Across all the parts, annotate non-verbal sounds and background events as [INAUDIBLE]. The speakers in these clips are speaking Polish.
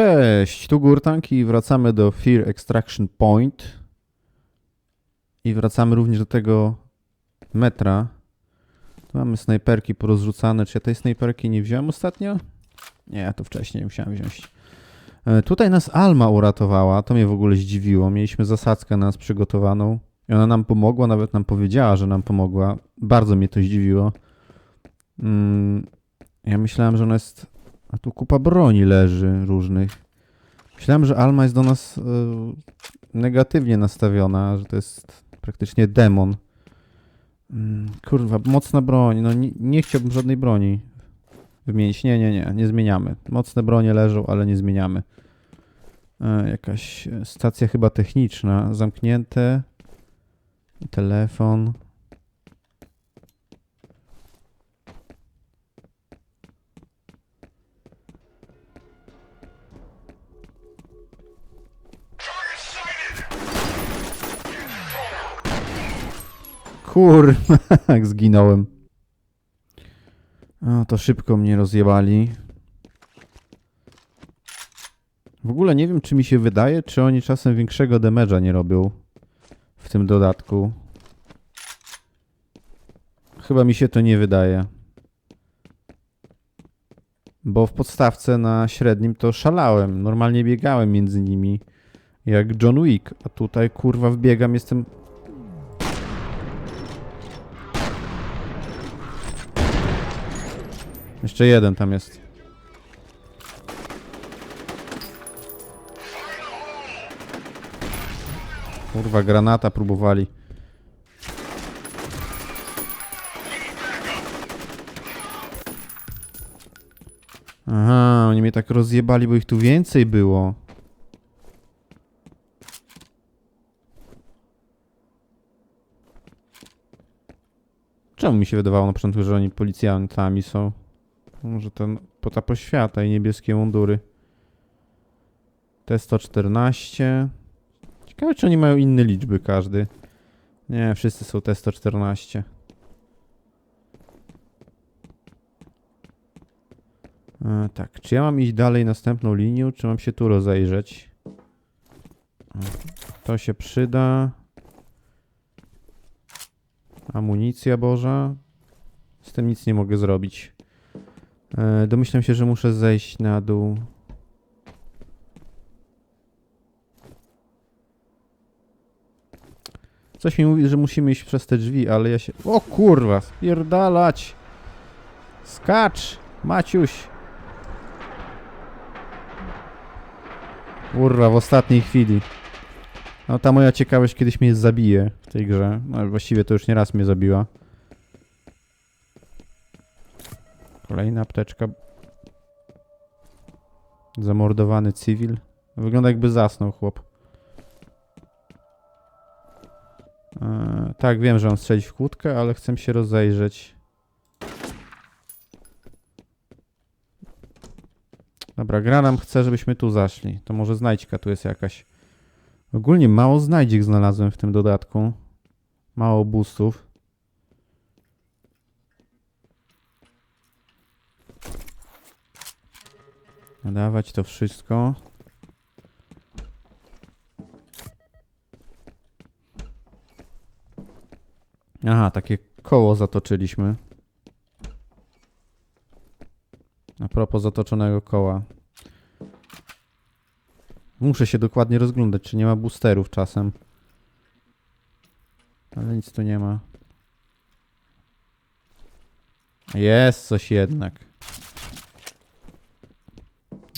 Cześć, tu Gurtank i wracamy do Fear Extraction Point. I wracamy również do tego metra. Tu mamy snajperki porozrzucane. Czy ja tej snajperki nie wziąłem ostatnio? Nie, to wcześniej musiałem wziąć. E, Tutaj nas Alma uratowała, to mnie w ogóle zdziwiło. Mieliśmy zasadzkę na nas przygotowaną i ona nam pomogła, nawet nam powiedziała, że nam pomogła. Bardzo mnie to zdziwiło. Mm, ja myślałem, że ona jest a tu kupa broni leży różnych. Myślałem, że Alma jest do nas e, negatywnie nastawiona, że to jest praktycznie demon. Mm, kurwa, mocna broń. No nie, nie chciałbym żadnej broni wymienić. Nie, nie, nie, nie zmieniamy. Mocne bronie leżą, ale nie zmieniamy. E, jakaś stacja chyba techniczna. Zamknięte. Telefon. Kurwa, [LAUGHS] jak zginąłem. O, to szybko mnie rozjebali. W ogóle nie wiem, czy mi się wydaje, czy oni czasem większego damage'a nie robią w tym dodatku. Chyba mi się to nie wydaje. Bo w podstawce na średnim to szalałem. Normalnie biegałem między nimi jak John Wick. A tutaj kurwa wbiegam, jestem Jeszcze jeden tam jest. Kurwa, granata próbowali. Aha, oni mnie tak rozjebali, bo ich tu więcej było. Czemu mi się wydawało na początku, że oni policjantami są? Może ten pota poświata i niebieskie mundury. T114. Ciekawe, czy oni mają inne liczby każdy. Nie, wszyscy są T114. E, tak, czy ja mam iść dalej następną linią, czy mam się tu rozejrzeć? O, To się przyda. Amunicja Boża. Z tym nic nie mogę zrobić. E, Domyślam się, że muszę zejść na dół. Coś mi mówi, że musimy iść przez te drzwi, ale ja się... O kurwa, spierdalać! Skacz, Maciuś! Kurwa, w ostatniej chwili. No ta moja ciekawość kiedyś mnie zabije w tej grze. No właściwie to już nie raz mnie zabiła. Kolejna apteczka. Zamordowany cywil. Wygląda jakby zasnął chłop. Eee, tak, wiem, że on strzelić w kłódkę, ale chcę się rozejrzeć. Dobra, gra nam chce, żebyśmy tu zaszli. To może znajdźka tu jest jakaś. Ogólnie mało znajdziek znalazłem w tym dodatku. Mało boostów. Nadawać to wszystko. Aha, takie koło zatoczyliśmy. A propos zatoczonego koła. Muszę się dokładnie rozglądać, czy nie ma boosterów czasem. Ale nic tu nie ma. Jest coś jednak.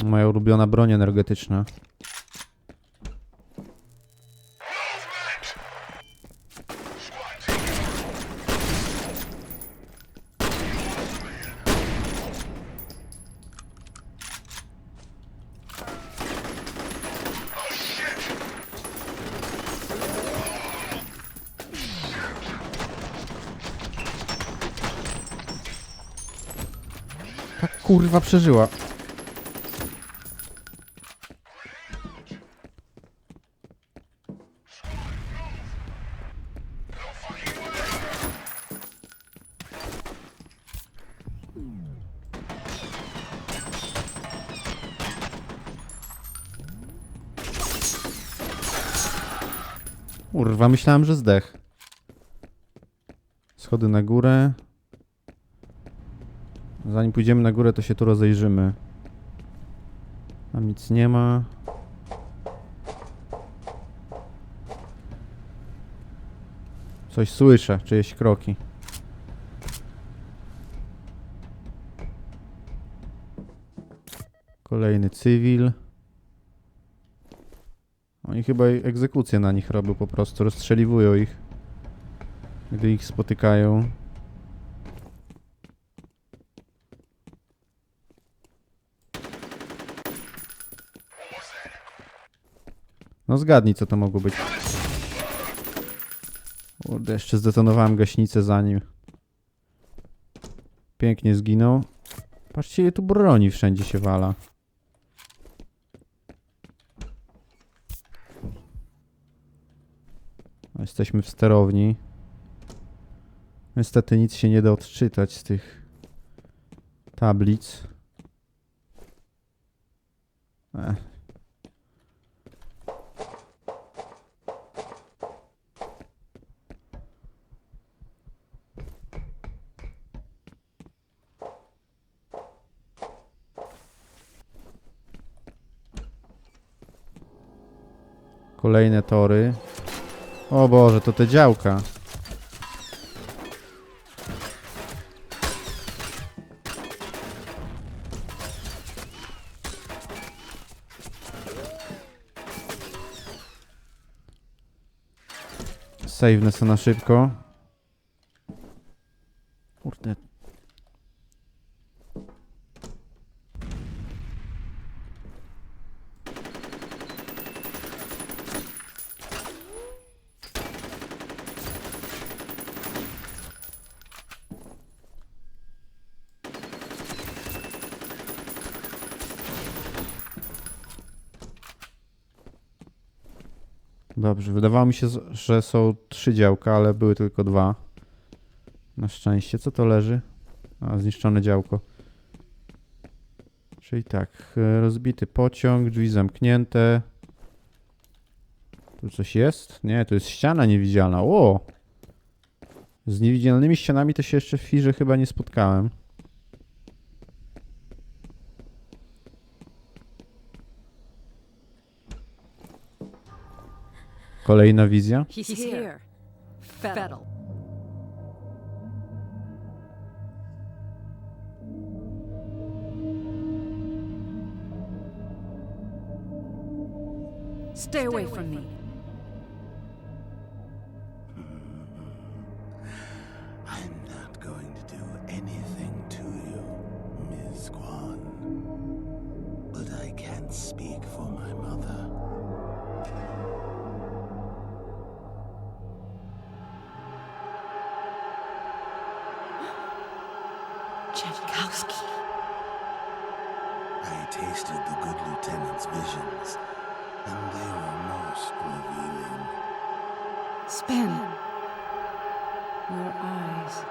Moja ulubiona broń energetyczna. Kurwa przeżyła. Kurwa, myślałem, że zdech. Schody na górę. Zanim pójdziemy na górę, to się tu rozejrzymy. Tam nic nie ma. Coś słyszę, czyjeś kroki. Kolejny cywil. Oni chyba egzekucję na nich robią po prostu, rozstrzeliwują ich, gdy ich spotykają. No zgadnij, co to mogło być. Kurde, jeszcze zdetonowałem gaśnicę za nim. Pięknie zginął. Patrzcie, ile tu broni wszędzie się wala. Jesteśmy w sterowni. Niestety nic się nie da odczytać z tych tablic. Ech. Kolejne tory. O Boże, to te działka. Save'nę se na szybko. Kurde. Dobrze, wydawało mi się, że są trzy działka, ale były tylko dwa. Na szczęście. Co to leży? A, zniszczone działko. Czyli tak, e, rozbity pociąg, drzwi zamknięte. Tu coś jest? Nie, to jest ściana niewidzialna. O! Z niewidzialnymi ścianami to się jeszcze w firze chyba nie spotkałem. Kolejna wizja. He's, here. Stay away from me. Jankowski. I tasted the good lieutenant's visions, and they were most revealing. Spin. Your eyes.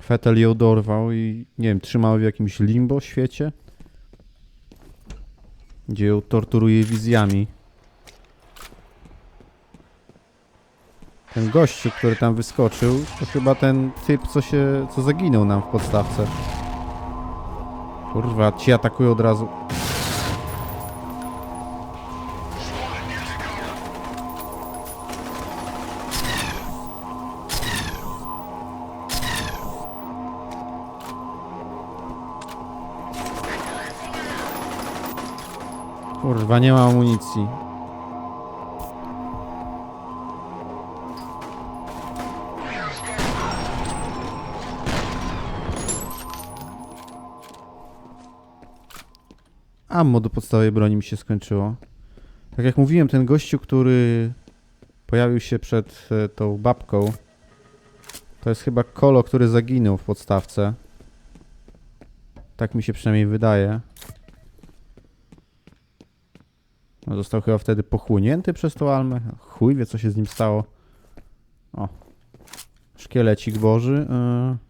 Fetel ją dorwał i nie wiem, trzymał w jakimś limbo świecie, gdzie ją torturuje wizjami. Ten gościu, który tam wyskoczył, to chyba ten typ, co się, co zaginął nam w podstawce. Kurwa, ci atakują od razu. Kurwa, nie ma amunicji. Ammo do podstawowej broni mi się skończyło. Tak jak mówiłem, ten gościu, który pojawił się przed e, tą babką, to jest chyba kolo, który zaginął w podstawce. Tak mi się przynajmniej wydaje. No, Został chyba wtedy pochłonięty przez tą almę. Chuj wie, co się z nim stało. O. Szkielecik boży. Yy.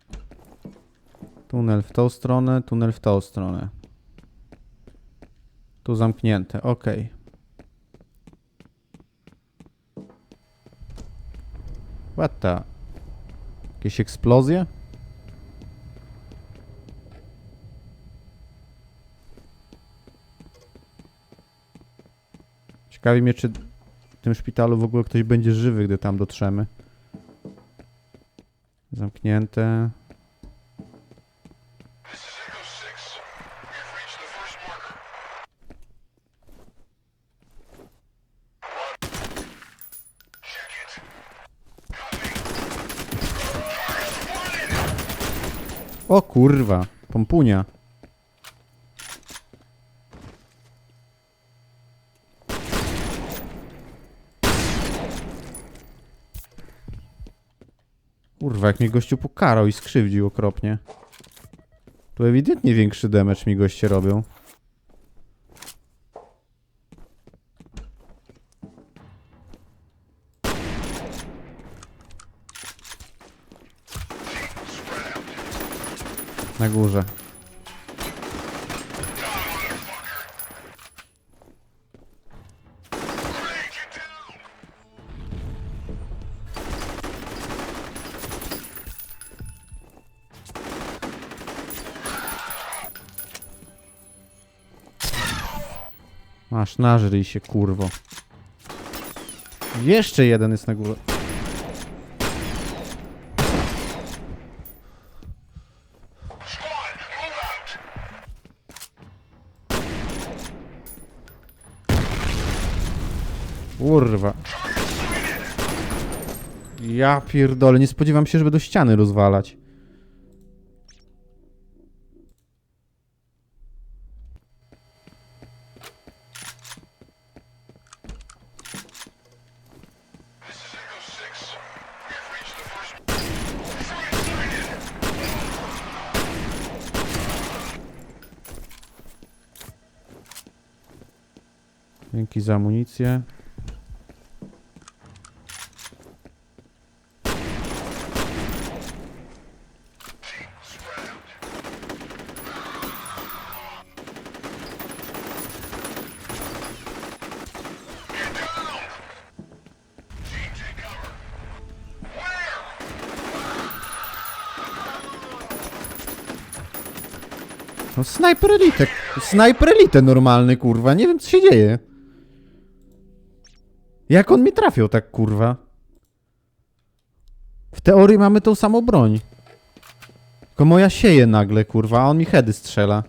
Tunel w tą stronę, tunel w tą stronę. Tu zamknięte, ok. What the? Jakieś eksplozje? Ciekawi mnie, czy w tym szpitalu w ogóle ktoś będzie żywy, gdy tam dotrzemy. Zamknięte. O kurwa, pompunia. Kurwa, jak mnie gościu pokarał i skrzywdził okropnie. Tu ewidentnie większy damage mi goście robią. Na górze. Masz, nażryj się, kurwo. Jeszcze jeden jest na górze. Kurwa. Ja pierdolę, nie spodziewam się, żeby do ściany rozwalać. Dzięki za amunicję. No Sniper Elite, Sniper Elite normalny, kurwa, nie wiem co się dzieje. Jak on mi trafił tak, kurwa? W teorii mamy tą samą broń. Tylko moja sieje nagle, kurwa, a on mi heady strzela.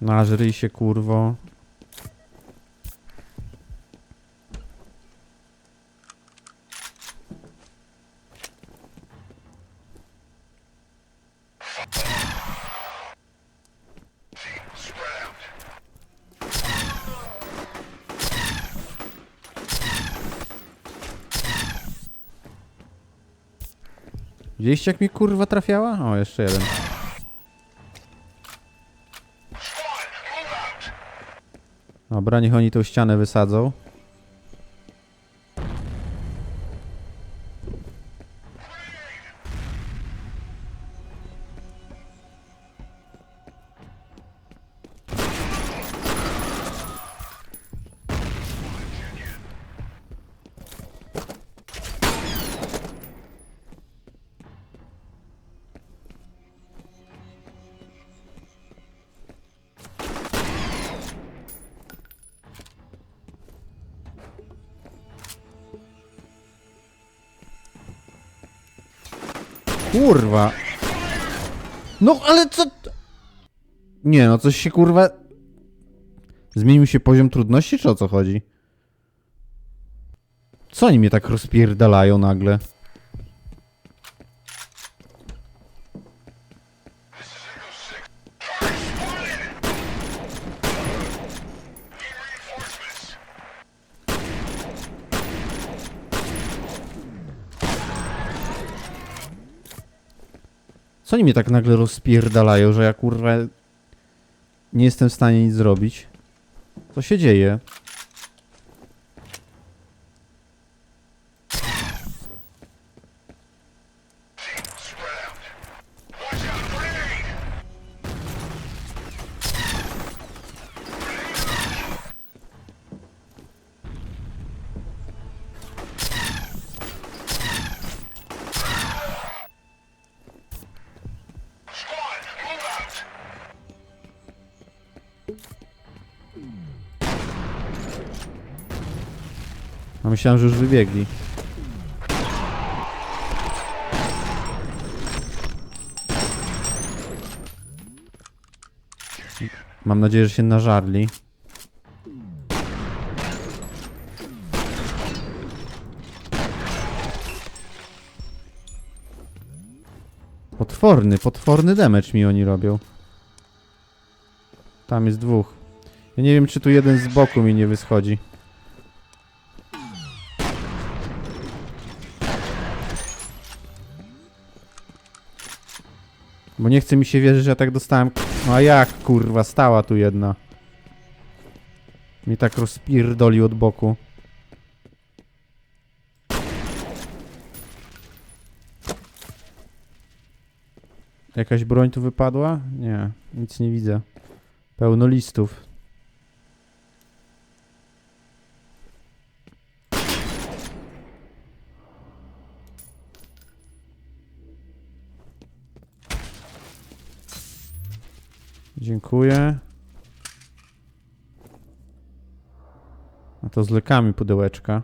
Nażryj się, kurwo. Widzieliście jak mi kurwa trafiała? O, jeszcze jeden. Dobra, niech oni tą ścianę wysadzą. Kurwa. No ale co... Nie no, coś się kurwa... Zmienił się poziom trudności, czy o co chodzi? Co oni mnie tak rozpierdalają nagle? Co oni mnie tak nagle rozpierdalają, że ja kurwa nie jestem w stanie nic zrobić? Co się dzieje? A myślałem, że już wybiegli. Mam nadzieję, że się nażarli. Potworny, potworny damage mi oni robią. Tam jest dwóch. Ja nie wiem, czy tu jeden z boku mi nie wyschodzi. Bo nie chce mi się wierzyć, że ja tak dostałem. No a jak kurwa, stała tu jedna. Mnie tak rozpierdolił od boku. Jakaś broń tu wypadła? Nie, nic nie widzę. Pełno listów. Dziękuję. A to z lekami pudełeczka.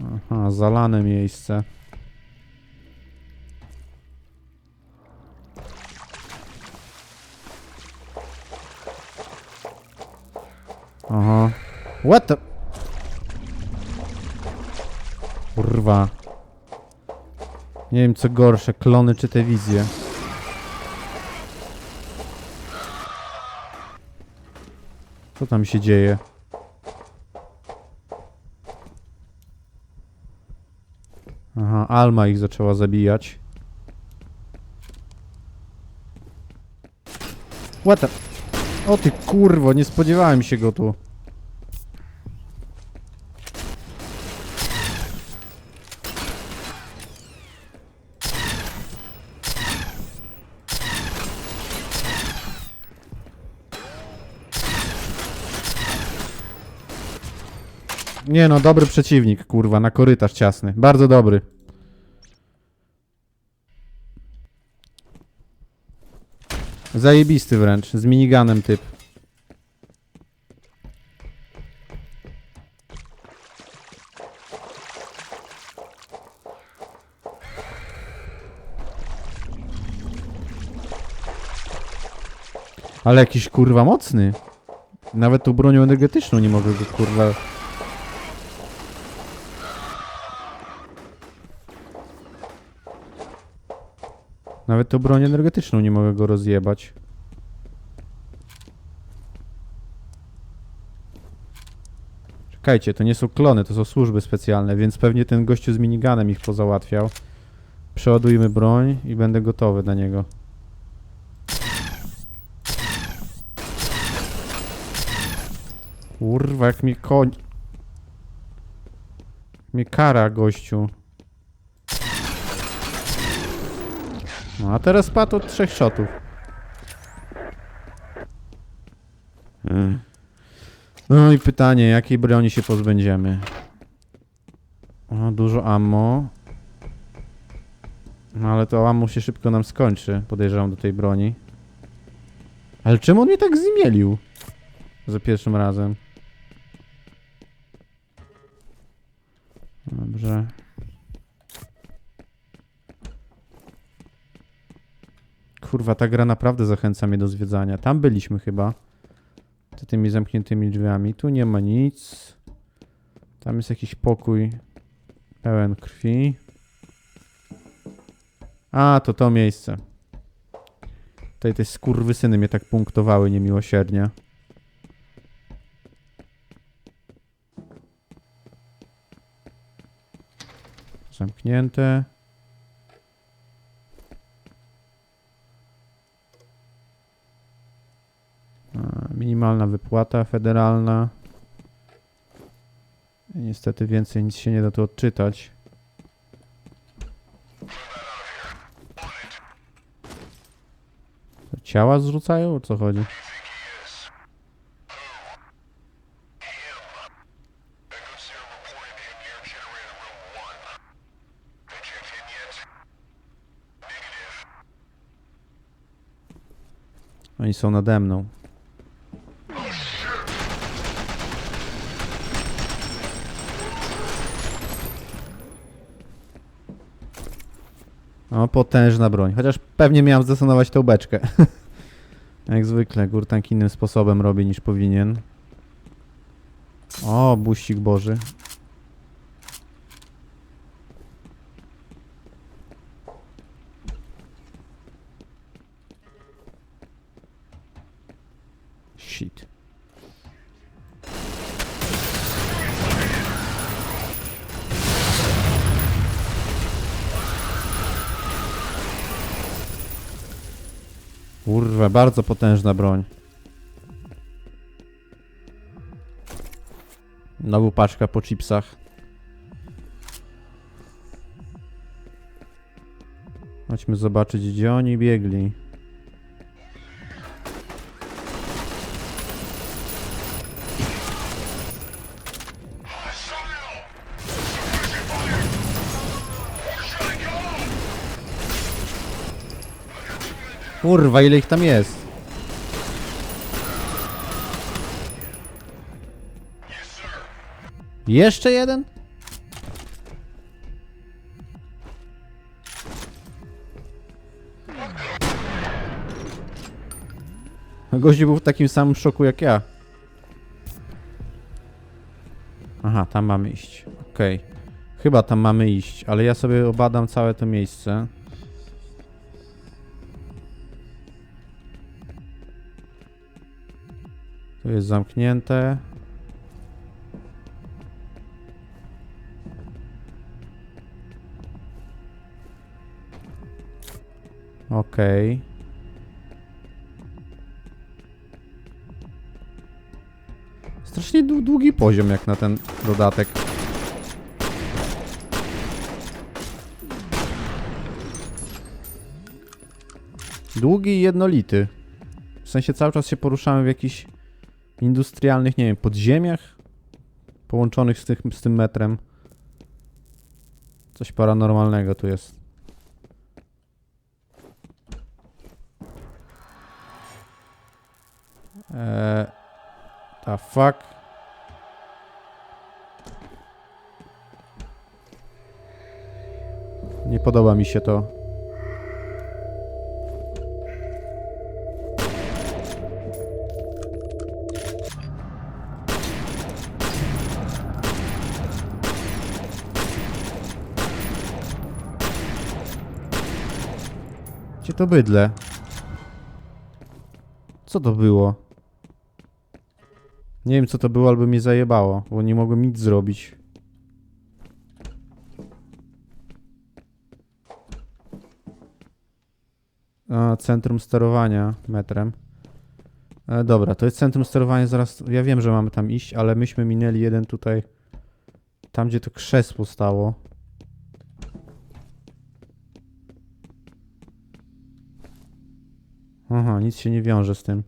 Aha, zalane miejsce. Aha. What the... Kurwa. Nie wiem co gorsze, klony czy te wizje. Co tam się dzieje? Aha, Alma ich zaczęła zabijać. What the... O ty kurwo, nie spodziewałem się go tu. Nie no, dobry przeciwnik, kurwa, na korytarz ciasny. Bardzo dobry. Zajebisty wręcz, z miniganem typ. Ale jakiś kurwa mocny. Nawet tą bronią energetyczną nie mogę go kurwa Nawet tą broń energetyczną nie mogę go rozjebać. Czekajcie, to nie są klony, to są służby specjalne, więc pewnie ten gościu z miniganem ich pozałatwiał. Przeładujmy broń i będę gotowy na niego. Kurwa, jak mnie koń... Mnie kara, gościu. No a teraz padł od trzech shotów. Mm. No i pytanie, jakiej broni się pozbędziemy? O, dużo ammo. No ale to ammo się szybko nam skończy, podejrzewam do tej broni. Ale czemu on mnie tak zmielił? Za pierwszym razem. Dobrze. Kurwa, ta gra naprawdę zachęca mnie do zwiedzania. Tam byliśmy chyba. Za tymi zamkniętymi drzwiami. Tu nie ma nic. Tam jest jakiś pokój pełen krwi. A, to to miejsce. Tutaj te skurwysyny mnie tak punktowały niemiłosiernie. Zamknięte. Minimalna wypłata federalna. I niestety więcej nic się nie da tu odczytać. To Ciała zrzucają? O co chodzi? Oni są nade mną. O, potężna broń. Chociaż pewnie miałem zdetonować tą beczkę. [LAUGHS] Jak zwykle, Gurtank innym sposobem robi niż powinien. O, buścik boży. Shit. Kurwa, bardzo potężna broń. Znowu paczka po chipsach. Chodźmy zobaczyć, gdzie oni biegli. Kurwa, ile ich tam jest? Jeszcze jeden? Gościu był w takim samym szoku jak ja. Aha, tam mamy iść. Okej. Chyba tam mamy iść, ale ja sobie obadam całe to miejsce. Tu jest zamknięte. Okej. Strasznie dłu- długi poziom jak na ten dodatek. Długi i jednolity. W sensie cały czas się poruszamy w jakichś industrialnych, nie wiem, podziemiach połączonych z, tych, z tym metrem. Coś paranormalnego tu jest. Eee, the fuck? Nie podoba mi się to. Gdzie to bydle? Co to było? Nie wiem co to było, albo mnie zajebało, bo nie mogłem nic zrobić. A, centrum sterowania metrem. E, dobra, to jest centrum sterowania, zaraz... Ja wiem, że mamy tam iść, ale myśmy minęli jeden tutaj... Tam, gdzie to krzesło stało. Aha, nic się nie wiąże z tym.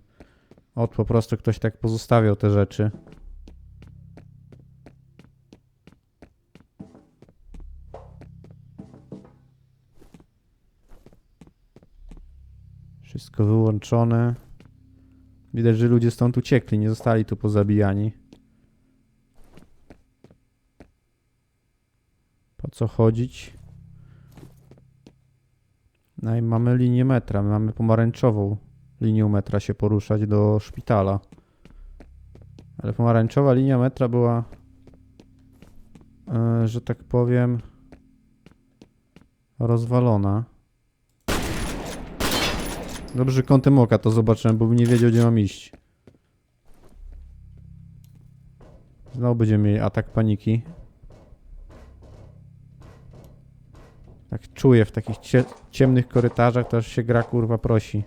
Od po prostu ktoś tak pozostawiał te rzeczy. Wszystko wyłączone. Widać, że ludzie stąd uciekli, nie zostali tu pozabijani. Po co chodzić? No i mamy linię metra, mamy pomarańczową linią metra się poruszać do szpitala. Ale pomarańczowa linia metra była, e, że tak powiem, rozwalona. Dobrze, kątem oka to zobaczyłem, bo nie wiedział, gdzie mam iść. Znowu będziemy mieli atak paniki. Tak czuję w takich cie ciemnych korytarzach, to się gra kurwa prosi.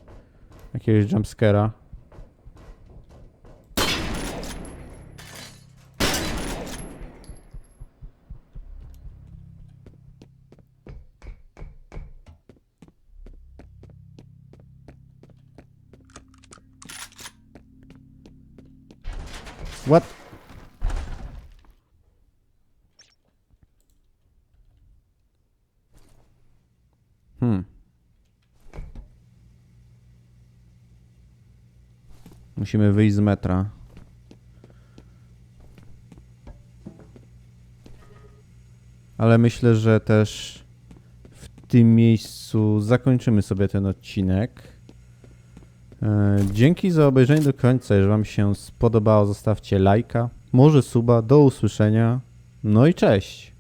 Jakiegoś jumpskera. What? Musimy wyjść z metra. Ale myślę, że też w tym miejscu zakończymy sobie ten odcinek. E, Dzięki za obejrzenie do końca. Jeżeli Wam się spodobało, zostawcie lajka, może suba. Do usłyszenia. No i cześć.